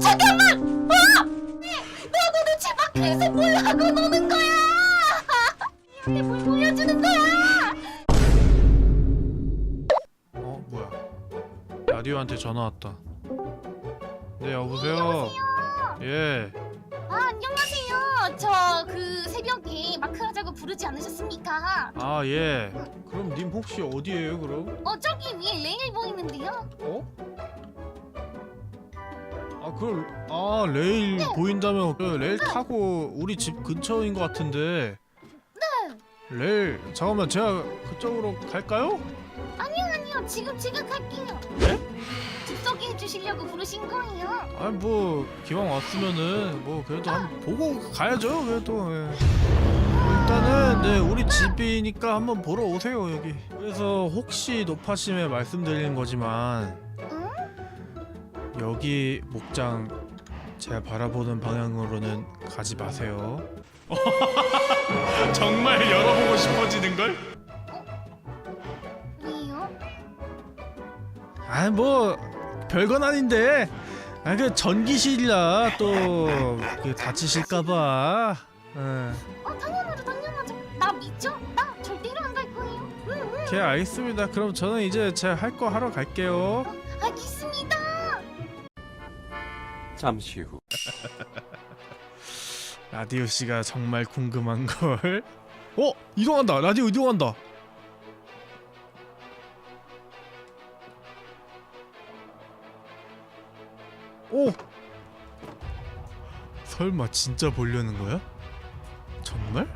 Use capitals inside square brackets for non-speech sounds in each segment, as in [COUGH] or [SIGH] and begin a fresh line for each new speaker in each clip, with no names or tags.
잠깐만! 어! 너 도대체 마크에서 뭘 하고 노는 거야? 얘한테 뭘 보여주는 거야?
어 뭐야 라디오한테 전화 왔다 네 여보세요 예
아 안녕하세요. 저 그 새벽에 마크 하자고 부르지 않으셨습니까?
아, 예. 그럼 님 혹시 어디에요, 그럼?
어 저기 위에 레일 보이는데요.
어? 아, 그럼 아, 레일 보인다면 그 레일 타고 우리 집 근처인 것 같은데.
네.
레일 잠깐만 제가 그쪽으로 갈까요?
아니요 아니요 지금 지금 갈게요.
네?
즉석에 해주시려고 부르신 거예요.
아니 뭐 기왕 왔으면은 뭐 그래도 한번 보고 가야죠 그래도 예. 일단은 네 우리 집이니까 한번 보러 오세요 여기 그래서 혹시 높아심에 말씀드리는 거지만
응?
여기 목장 제가 바라보는 방향으로는 가지 마세요 [LAUGHS] 정말 열어보고 싶어지는 걸?
왜요?
아니 뭐 별건 아닌데 아 그 전기실이라 또 그 다치실까봐 예.
어 당연하죠 당연하죠. 나 믿죠? 나 절대로 안 갈 거예요. 응 응.
네 알겠습니다 그럼 저는 이제 제 할 거 하러 갈게요
잠시 후. [LAUGHS]
라디오 씨가 정말 궁금한 걸. 어 이동한다 라디오 이동한다. 오 설마 진짜 보려는 거야? 정말?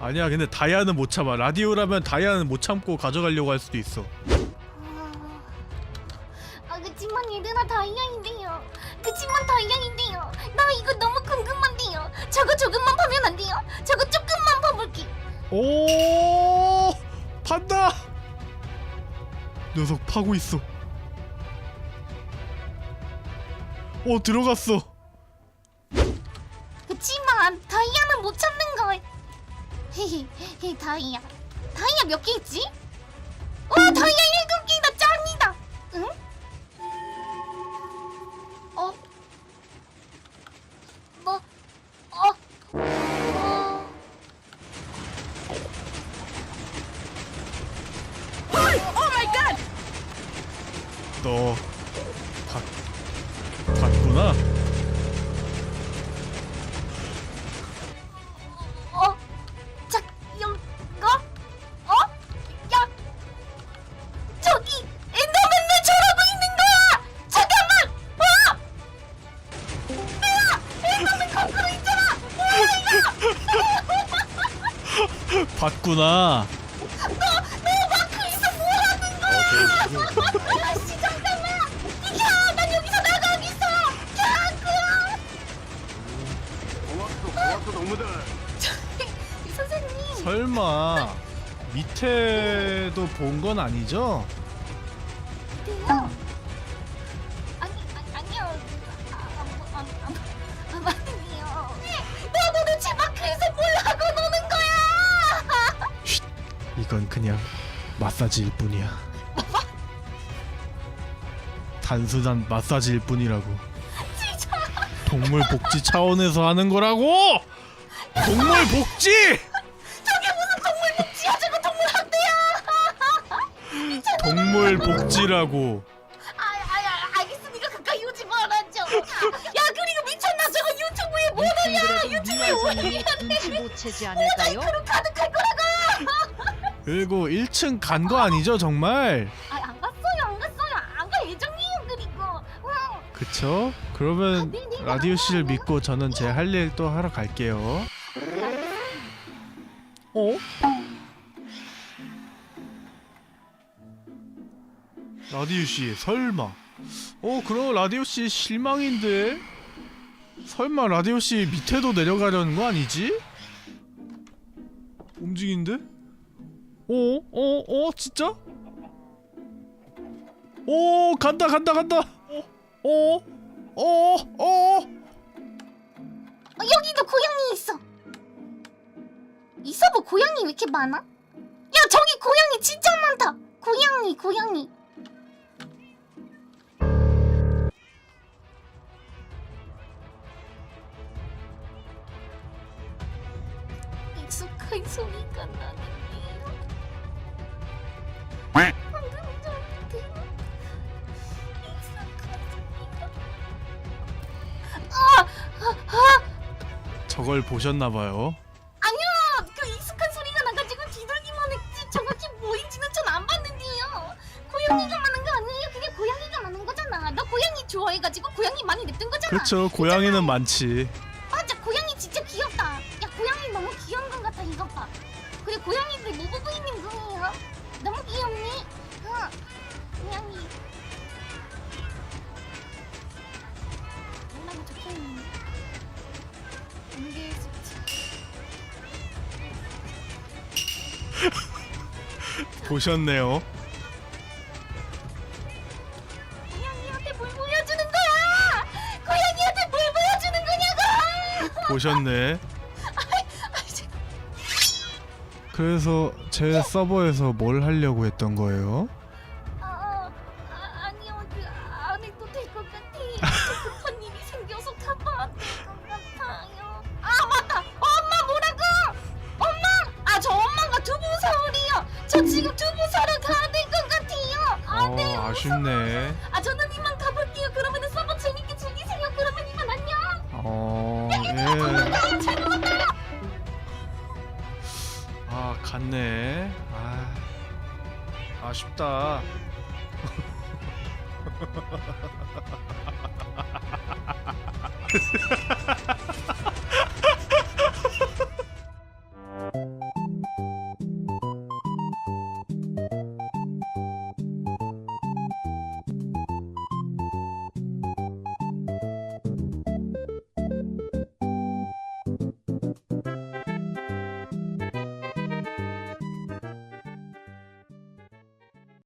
아니야 근데 다이아는 못 참아 라디오라면 다이아는 못 참고 가져가려고 할 수도 있어 오 판다 녀석 파고 있어 어 들어갔어
그치만 다이아는 못 찾는 걸. 헤헤 헤 다이아. 다이아 몇 개 있지? 와 다이아 일곱 개다 짱이다. 응?
너 봤, 봤구나
어? 자, 이거? 어? 야, 저기 엔더맨을 저러고 있는 거야! 잠깐만! 어? 뭐야? 엔더맨 거꾸로 있잖아!
봤구나
너 마크 있어 뭐하는 거야? 아 씨
설마 밑에도 본 건 아니죠?
돼요? 아니, 아니 아니요. 아, 아, 뭐, 아, 아, 아, 맞네요. 너 도 대체 마크에서 뭘 하고 노는 거야?
이건 그냥 마사지일 뿐이야 단순한 마사지일 뿐이라고 동물 복지 차원에서 하는 거라고 동물 복지
동물
복지라고
아, 아, 아, 알겠으니까 가까이 오지 말아줘. 야, 그리고 미쳤나? 저거 유튜브에 못 올려. 유튜브에 올리면
눈치 못 채지 않을까요?
그럼 가득할 거라고.
그리고 1층 간 거 아니죠 정말
아, 안 갔어요, 안 갔어요. 안 갈 예정이에요, 그리고. 응.
그쵸? 그러면 라디오 씨를 믿고 저는 제 할 일 또 하러 갈게요 어? 라디오 씨 설마 어 그럼 라디오 씨 실망인데 설마 라디오 씨 밑에도 내려가려는 거 아니지? 움직이는데? 어? 어? 어? 진짜? 오 간다 간다 간다 어? 어? 어?
어, 여기도 고양이 있어. 있어 뭐 고양이 왜 이렇게 많아? 야 저기 고양이 진짜 많다. 고양이 고양이. 소리가 나는데요. 방금. 아, 아, 아,
저걸 보셨나봐요.
아니요, 그 익숙한 소리가 나가지고 뒤돌기만 했지 정확히 뭐인지는 전 안 봤는데요. 고양이가 많은 거 아니에요? 그게 고양이가 많은 거잖아. 너 고양이 좋아해가지고 고양이 많이 냅둔 거잖아.
그렇죠. 고양이는 많지.
고양이들 뭐 보고 있는 거예요? 너무 귀엽니? 어 고양이 얼마나 좋겠니 공개 수치 [LAUGHS]
보셨네요.
고양이한테 뭘 보여주는 거야 고양이한테 뭘 보여주는 거냐고
보셨네. 그래서 제 서버에서 뭘 하려고 했던 거예요?
아, 아, 아, 아니요 그안 해도 될 것 같아. 저 급한 일이 생겨서 가봐야 될것 같아요. 아 맞다. 엄마 뭐라고? 엄마! 아 저 엄마가 두부 사오리요. 저 지금 두부 사러 가야 될 것 같아요. 아 네
어, 아쉽네.
아 저는 이만 가볼
아, 아쉽다. [LAUGHS]